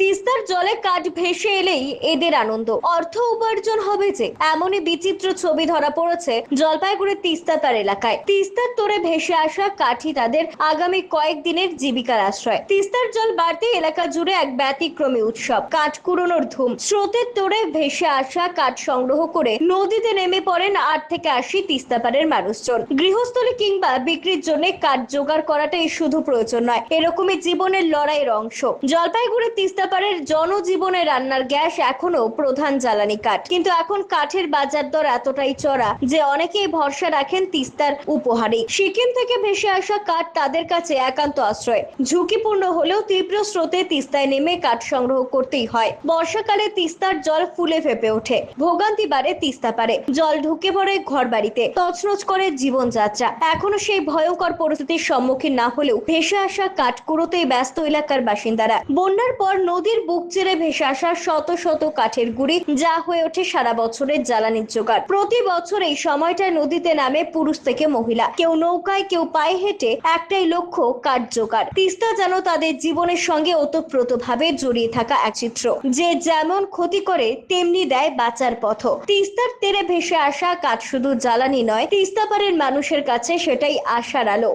তিস্তার জলে কাঠ ভেসে এলেই এদের আনন্দ। অর্থ উপার্জন হবে যে, এমনই বিচিত্র ছবি ধরা পড়েছে জলপাইগুড়ির তিস্তাতার এলাকায়। তিস্তার তোরে ভেসে আসা কাঠি তাদের আগামী কয়েকদিনের জীবিকার আশ্রয়। তিস্তার জল বাড়তে এলাকা জুড়ে এক ব্যতিক্রমী উৎসব, কাঠ কুড়োনোর ধুম। স্রোতের তোরে ভেসে আসা কাঠ সংগ্রহ করে নদীতে নেমে পড়েন আট থেকে আশি তিস্তাপাড়ের মানুষজন। গৃহস্থলী কিংবা বিক্রির জন্য কাঠ জোগাড় করাটাই শুধু প্রয়োজন নয়, এরকমই জীবনের লড়াইয়ের অংশ। জলপাইগুড়ি তিস্তাপাড়ের জনজীবনে রান্নার গ্যাস এখনও প্রধান জ্বালানি কাঠ। কিন্তু এখন কাঠের বাজার দর এতটাই চড়া যে অনেকেই ভরসা রাখেন তিস্তার উপহারে। সিকিম থেকে ভেসে আসা কাঠ তাদের কাছে একান্ত আশ্রয়। ঝুঁকিপূর্ণ হলেও তীব্র স্রোতে তিস্তায় নেমে কাঠ সংগ্রহ করতেই হয়। বর্ষাকালে তিস্তার জল ফুলে ফেপে ওঠে। ভোগান্তি বাড়ে তিস্তা পারে জল ঢুকে পড়ে ঘর বাড়িতে তছনছ করে জীবনযাত্রা। এখনও সেই ভয়ঙ্কর পরিস্থিতির সম্মুখীন না হলেও ভেসে আসা কাঠ কুড়োতেই ব্যস্ত এলাকার বাসিন্দারা। বন্যার পর নদীর বুক চেড়ে ভেসে আসা শত শত কাঠের গুড়ি যা হয়ে ওঠে সারা বছরের জ্বালানির জোগাড়। প্রতি বছর এই সময়টায় নদীতে নামে পুরুষ থেকে মহিলা। কেউ নৌকায় কেউ পায়ে হেঁটে একটাই লক্ষ্য কাঠ জোগাড়। তিস্তা যেন তাদের জীবনের সঙ্গে ওতপ্রোতভাবে জড়িয়ে থাকা এক চিত্র যে যেমন ক্ষতি করে তেমনি দেয় বাঁচার পথ। তিস্তার তীরে ভেসে আসা কাঠ শুধু জ্বালানি নয় তিস্তাপাড়ের মানুষের কাছে সেটাই আশার আলো।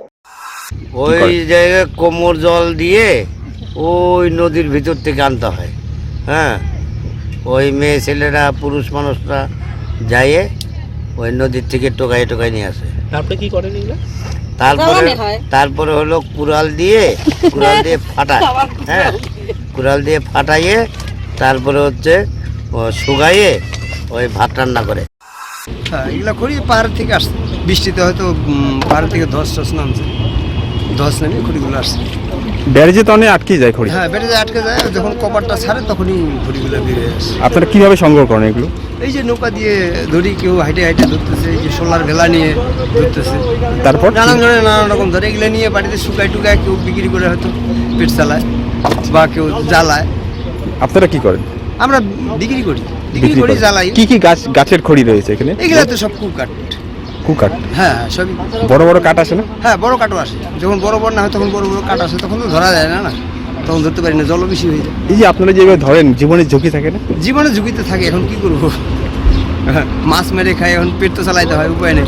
ওই জায়গায় কোমর জল দিয়ে ওই নদীর ভিতর থেকে আনতে হয়। হ্যাঁ? ওই মেয়ে ছেলেরা পুরুষ মানুষরা যাইয়ে ওই নদীর থেকে টোকাই টোকাই নিয়ে আসে। তারপরে কি করেন এগুলো তারপরে তারপরে হলো কুড়াল দিয়ে কুড়াল দিয়ে ফাটায়। হ্যাঁ? কুড়াল দিয়ে ফাটাইয়ে তারপরে হচ্ছে শুকাইয়ে ওই ভাত রান্না করে। হ্যাঁ এগুলো করি পাহাড় থেকে আসছে। বৃষ্টিতে হয়তো পাহাড় থেকে ধস টস নামছে। ধস নামে খড়িগুলো আসছে। ব্যারেজে তো অনেক আটকে যায় খড়ি হ্যাঁ যায় আটকে যায় যখন কপারটা ছাড়ে তখনই খড়িগুলো বেরিয়ে আসে। আপনারা কীভাবে সংগ্রহ করেন এগুলো? এই যে নৌকা দিয়ে ধরি কেউ হাইটে হাইটে ধরতেছে এই যে সোলার ভেলা নিয়ে ধরতেছে। তারপর? নানান ধরনের নানান রকম ধরে এগুলো নিয়ে বাড়িতে শুকায় টুকায় কেউ বিক্রি করে হয়তো পেট চালায় বা কেউ জ্বালায়। আপনারা কি করেন? আমরা বিক্রি করি বিক্রি করি জ্বালাই। কি কি গাছ গাছের খড়ি রয়েছে এখানে? এগুলো তো সব কুকাট কুকাট হ্যাঁ সবই। বড় বড় কাঠ আসে না? হ্যাঁ বড় কাঠও আসে। যখন বড় বড় না হয় তখন বড় বড় কাঠ আসে তখন তো ধরা যায় না না? তখন ধরতে পারি না জলও বেশি হয়ে যায়। এই যে আপনারা যেভাবে ধরেন জীবনে ঝুঁকি থাকে না? জীবনে ঝুঁকিতে থাকে এখন কি করব? মাছ মেরে খাই এখন পেট তো চালাইতে হয় উপায় নেই।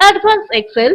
Advanced Excel.